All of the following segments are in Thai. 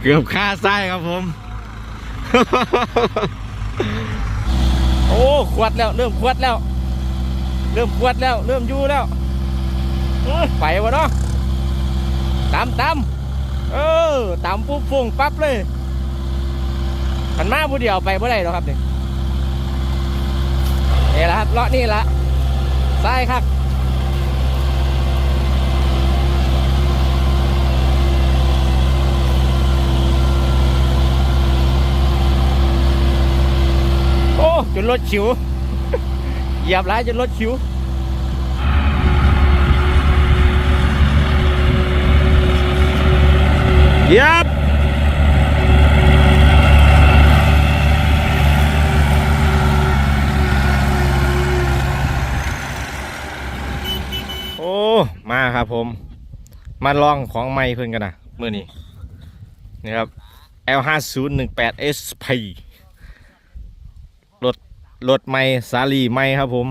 เกือบฆ่าไส้ครับผม โอ้ขวดแล้ว เริ่มขวดแล้ว เริ่มขวดแล้ว เริ่มยู่แล้วไปวะเนาะตามตามเออตามปุ๊บฟงปั๊บเลยขันมาผู้เดียวไปเมื่อไรหรอครับเนี่นี่แหละครับเลาะนี่ละไส้ครับ นรถชิวเหยียบร้ายจนรถชิวเหยียบโอ้ มาครับผม มาลองของใหม่เพิ่นกันนะเมื่อนี้นี่ครับ L5018 SP รถไม่สาลีไม่ครับผม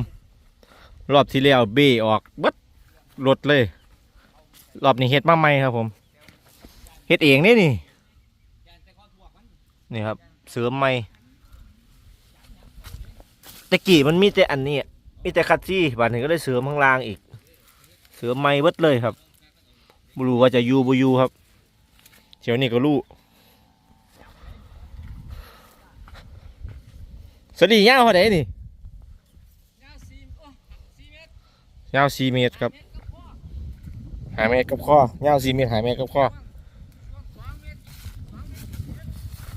รอบที่แล้วเบออกบัดรถเลย รอบนี้เฮ็ดมาใหม่ครับผมเฮ็ดเองนี่นี่นี่ครับ เสริมไม่ตะกี้มันมีแต่อันนี้มีแต่คัดซี่บาดนี้ก็ได้เสริมข้างล่างอีก เสริมไม่เบิดเลยครับบรู้ว่าจะยูบ่อยูครับเดี๋ยวนี้ก็รู้ สวัสดียาวเท่าไหร่นี่ยาวสี่เมตรครับหาเมตรกับข้อยาวสี่เมตรหาเมตรกับข้อ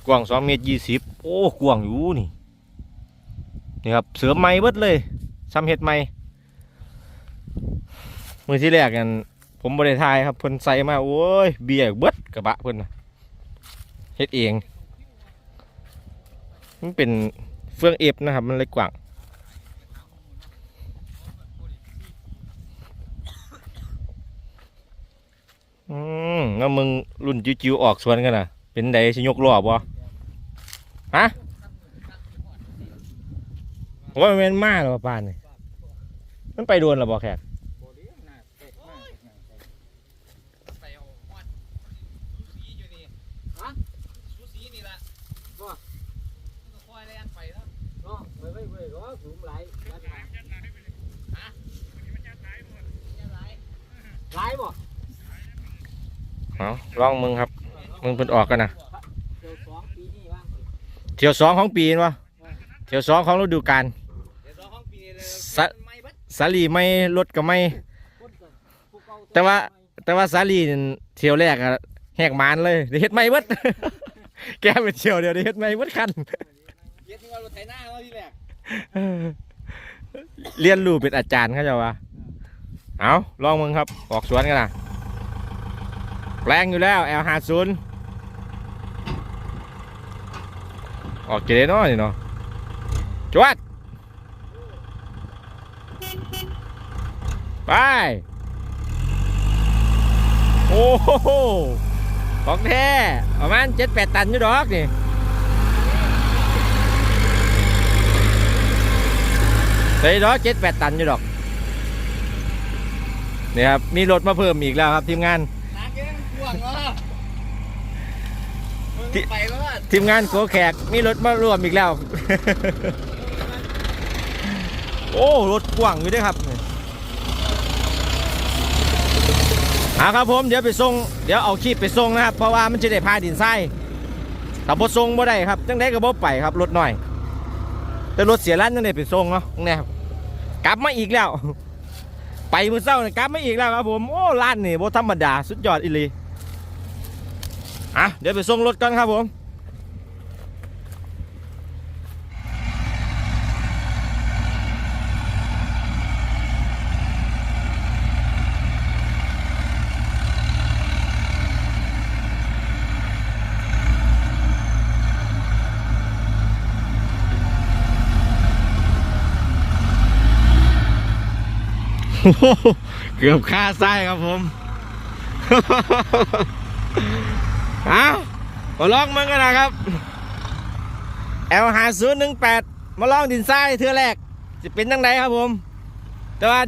กว้างสองเมตรยี่สิบโอ้กว้างอยู่นี่นี่ครับเสือไม้เบิดเลยซ้ำเห็ดไม้มือที่แรกกันผมบริทายครับเพิ่นใส่มาโอ้ยเบียร์เบิดกระบะเพิ่นน่ะเฮ็ดเองมันเป็น เฟืองเอฟนะครับ มันเลยกว้างอืมแล้วมึงรุ่นจิ๋วๆออกสวนกันนะเป็นไดชิยกรอบวะฮะว่ามันเป็นมาหรอป่านนี่มันไปโดนหรอบ่แขก เอาลองมึงครับ มึงเป็นออกกันนะเที่ยวสองของปีนวะเที่ยวสองของฤดูกาลสะสาลีไม่รถก็ไม่ แต่ว่าแต่ว่าสาลีนี่เที่ยวแรกอะแหกมานเลยได้เฮ็ดไม่เบิดแกไปเที่ยวเดียวได้เฮ็ดไม่เบิดคันเย็ดนี่ว่ารถไถนาว่าที่แรก เรียนรู้เป็นอาจารย์เขาจะว่าเอาลองมึงครับ ออกสวนกันนะแรงอยู่แล้ว L50 ออกเกเรเนาะนี่เนาะจวด ไป โอ้โหของแท้ประมาณเจ็ดแปดตันอยู่ดอกนี่ ใส่ดอกเจ็ดแปดตันอยู่ดอกนี่ครับมีรถมาเพิ่มอีกแล้วครับทีมงานน้ำเยอะมันกวางเนาะมึงที่ไปแล้วว่าทีมงานโกแขกมีรถมารวมอีกแล้ว โอ้รถกว้างอยู่ด้วยครับเอาครับผมเดี๋ยวไปส่งเดี๋ยวเอาคลิปไปส่งนะครับ เพราะว่ามันจะได้พาดินทรายถ้าบ่ส่งบ่ได้ครับจังได้ก็บ่ไปครับรถหน่อย แต่รถเสียร้านจังได้ไปส่งเนาะนี่ครับกลับมาอีกแล้ว ไปมือเศร้าเนี่ยกลับมาอีกแล้วครับผมโอ้ร้านนี่บ่ธรรมดาสุดยอดอีหลีอะเดี๋ยวไปส่งรถกันครับผม เกือบฆ่าไส้ครับผมเอามาลองมันกันนะครับ L หาศูนย์หนึ่งแปดมาลองดินทรายเทือแรกจะเป็นยังไงครับผม แต่ว่า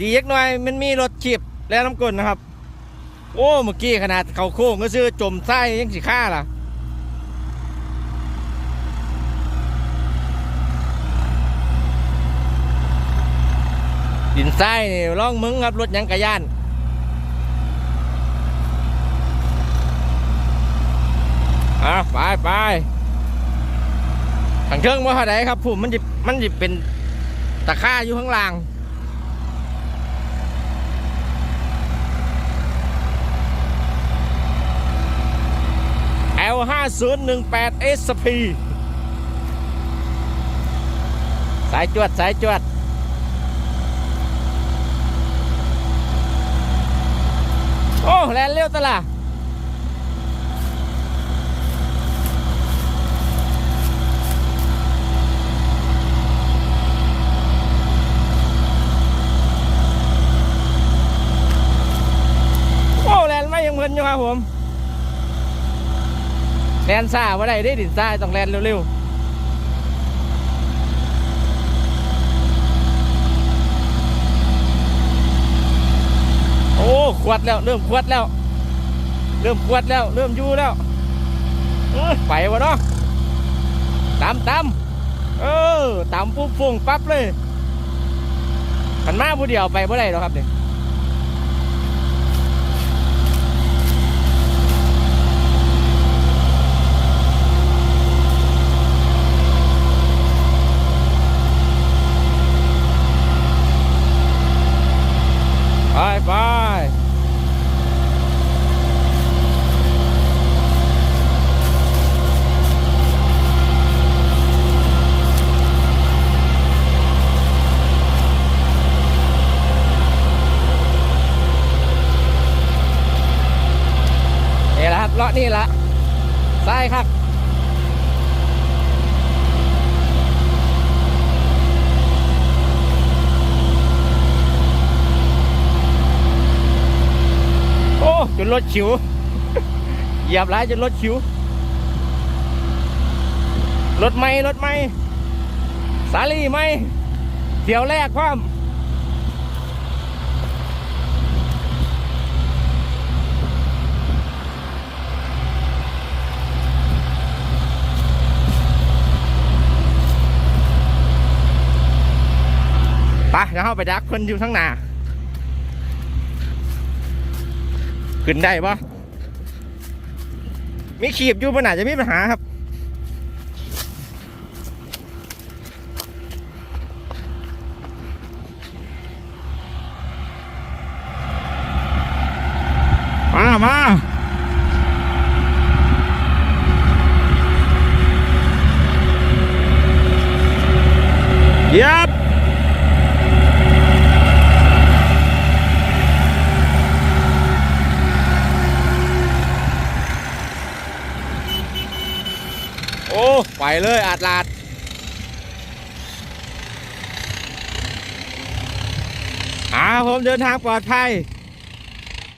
ดีเล็กน้อยมันมีรถขีบและน้ำกลนนะครับ โอ้เมื่อกี้ขนาดเขาโค้งก็ซื้อจมไส้ยังสิฆ่าล่ะ ดินไส้นี่ล่องมึงครับรถยังกระยานอะไปไปทางเครื่องว่าเท่าไหครับผมมันจะมันจะเป็นตะค่าอยู่ข้างล่าง L 5 0 1 8 SP สายจวด สายจวด โอ้แลนเร็วตล่ะโอ้แลนไม่ยังเพลินอยู่ครับผมแลนซ่าว่าได้ได้ดินซ่าต้องแลนเร็วๆ โอ้ขวดแล้ว เริ่มขวดแล้ว เริ่มขวดแล้ว เริ่มยู่แล้วไปวะเนาะตามตามเออตามปุ๊บฟงปั๊บเลยขันมาผู้เดียวไปเมื่อไรหรอครับเนี่ย ไปไปนี่แหละครับเละนี่ละซ้ายครับโอ้จนรถฉิวเหยียบหลายจนรถฉิวรถไม่รถไม่สาลีไม่เที่ยวแรกพร้อม ไปเดี๋ยวเข้าไปดักคนอยู่ทั้างหน้าขึ้นได้ปะมีขีบอยู่ปัญหาจะมีปัญหาครับ มามาเย็บ โอ้ ไป เลยอาดลาดอ่าผมเดินทางปลอดภัย